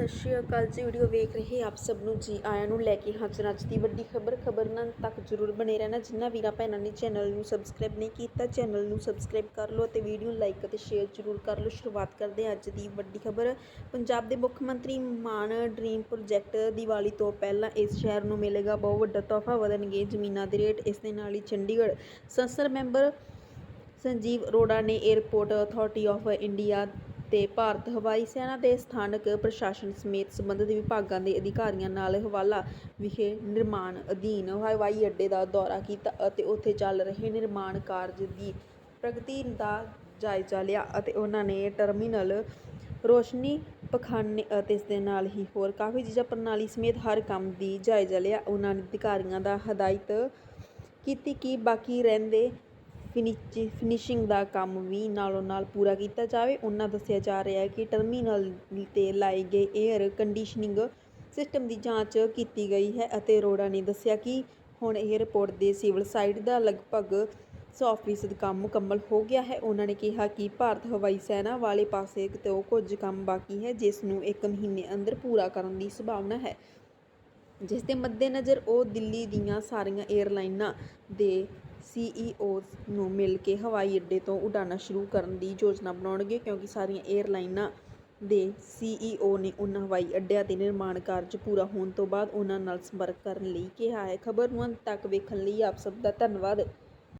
ਸਤਿ ਸ਼੍ਰੀ ਅਕਾਲ ਜੀ। ਵੀਡੀਓ ਵੇਖ ਰਹੇ ਆਪ ਸਭ ਨੂੰ ਜੀ ਆਇਆਂ ਨੂੰ ਲੈ ਕੇ ਹਾਜ਼ਰ ਅੱਜ ਦੀ ਵੱਡੀ ਖਬਰ ਖਬਰ ਨਾਲ ਤੱਕ ਜ਼ਰੂਰ ਬਣੇ ਰਹਿਣਾ। ਜਿੰਨਾ ਵੀਰਾਂ ਭੈਣਾਂ ਨੇ ਚੈਨਲ ਨੂੰ ਸਬਸਕ੍ਰਾਈਬ ਨਹੀਂ ਕੀਤਾ, ਚੈਨਲ ਨੂੰ ਸਬਸਕ੍ਰਾਈਬ ਕਰ ਲਓ ਅਤੇ ਵੀਡੀਓ ਲਾਈਕ ਅਤੇ ਸ਼ੇਅਰ ਜ਼ਰੂਰ ਕਰ ਲਓ। ਸ਼ੁਰੂਆਤ ਕਰਦੇ ਹਾਂ ਅੱਜ ਦੀ ਵੱਡੀ ਖਬਰ। ਪੰਜਾਬ ਦੇ ਮੁੱਖ ਮੰਤਰੀ ਮਾਨ ਡ੍ਰੀਮ ਪ੍ਰੋਜੈਕਟ ਦੀਵਾਲੀ ਤੋਂ ਪਹਿਲਾਂ ਇਸ ਸ਼ਹਿਰ ਨੂੰ ਮਿਲੇਗਾ। ਬਹੁਤ ਵੱਡਾ ਤੋਹਫਾ ਵਧਣਗੇ ਜ਼ਮੀਨਾਂ ਦੇ ਰੇਟ। ਇਸ ਦੇ ਨਾਲ ਹੀ ਚੰਡੀਗੜ੍ਹ ਸੰਸਦ ਮੈਂਬਰ ਸੰਜੀਵ ਅਰੋੜਾ ਨੇ 에ਅਰਪੋਰਟ ਅਥਾਰਟੀ ਆਫ ਇੰਡੀਆ ਤੇ ਭਾਰਤ ਹਵਾਈ ਸੈਨਾ ਦੇ ਸਥਾਨਕ ਪ੍ਰਸ਼ਾਸਨ ਸਮੇਤ ਸੰਬੰਧਿਤ ਵਿਭਾਗਾਂ ਦੇ ਅਧਿਕਾਰੀਆਂ ਨਾਲ ਹਵਾਲਾ ਵਿਖੇ ਨਿਰਮਾਣ ਅਧੀਨ ਹਵਾਈ ਅੱਡੇ ਦਾ ਦੌਰਾ ਕੀਤਾ ਅਤੇ ਉੱਥੇ ਚੱਲ ਰਹੇ ਨਿਰਮਾਣ ਕਾਰਜ ਦੀ ਪ੍ਰਗਤੀ ਦਾ ਜਾਇਜ਼ਾ ਲਿਆ ਅਤੇ ਉਹਨਾਂ ਨੇ ਟਰਮੀਨਲ ਰੋਸ਼ਨੀ ਪਖਾਨੇ ਅਤੇ ਇਸ ਦੇ ਨਾਲ ਹੀ ਹੋਰ ਕਾਫੀ ਚੀਜ਼ਾਂ ਪ੍ਰਣਾਲੀ ਸਮੇਤ ਹਰ ਕੰਮ ਦੀ ਜਾਇਜ਼ਾ ਲਿਆ। ਉਹਨਾਂ ਨੇ ਅਧਿਕਾਰੀਆਂ ਦਾ ਹਦਾਇਤ ਕੀਤੀ ਕਿ ਬਾਕੀ ਰਹਿੰਦੇ ਫਿਨਿਚ ਫਿਨਿਸ਼ਿੰਗ ਦਾ ਕੰਮ ਵੀ ਨਾਲੋਂ ਨਾਲ ਪੂਰਾ ਕੀਤਾ ਜਾਵੇ। ਉਹਨਾਂ ਦੱਸਿਆ ਜਾ ਰਿਹਾ ਕਿ ਟਰਮੀਨਲ 'ਤੇ ਲਾਏ ਗਏ ਏਅਰ ਕੰਡੀਸ਼ਨਿੰਗ ਸਿਸਟਮ ਦੀ ਜਾਂਚ ਕੀਤੀ ਗਈ ਹੈ ਅਤੇ ਅਰੋੜਾ ਨੇ ਦੱਸਿਆ ਕਿ ਹੁਣ ਏਅਰਪੋਰਟ ਦੇ ਸਿਵਲ ਸਾਈਡ ਦਾ ਲਗਭਗ 100% ਕੰਮ ਮੁਕੰਮਲ ਹੋ ਗਿਆ ਹੈ। ਉਹਨਾਂ ਨੇ ਕਿਹਾ ਕਿ ਭਾਰਤ ਹਵਾਈ ਸੈਨਾ ਵਾਲੇ ਪਾਸੇ ਤੋਂ ਕੁਝ ਕੰਮ ਬਾਕੀ ਹੈ, ਜਿਸ ਨੂੰ ਇੱਕ ਮਹੀਨੇ ਅੰਦਰ ਪੂਰਾ ਕਰਨ ਦੀ ਸੰਭਾਵਨਾ ਹੈ। ਜਿਸ ਦੇ ਮੱਦੇਨਜ਼ਰ ਉਹ ਦਿੱਲੀ ਦੀਆਂ ਸਾਰੀਆਂ ਏਅਰਲਾਈਨਾਂ ਦੇ ਸੀਈਓਜ਼ ਨੂੰ ਮਿਲ ਕੇ ਹਵਾਈ ਅੱਡੇ ਤੋਂ ਉਡਾਣਾਂ ਸ਼ੁਰੂ ਕਰਨ ਦੀ ਯੋਜਨਾ ਬਣਾਉਣਗੇ, ਕਿਉਂਕਿ ਸਾਰੀਆਂ ਏਅਰਲਾਈਨਾਂ ਦੇ ਸੀਈਓ ਨੇ ਉਨ੍ਹਾਂ ਹਵਾਈ ਅੱਡਿਆਂ ਦੇ ਨਿਰਮਾਣ ਕਾਰਜ ਪੂਰਾ ਹੋਣ ਤੋਂ ਬਾਅਦ ਉਹਨਾਂ ਨਾਲ ਸੰਪਰਕ ਕਰਨ ਲਈ ਕਿਹਾ ਹੈ। ਖਬਰ ਨੂੰ ਅੰਤ ਤੱਕ ਵੇਖਣ ਲਈ ਆਪ ਸਭ ਦਾ ਧੰਨਵਾਦ।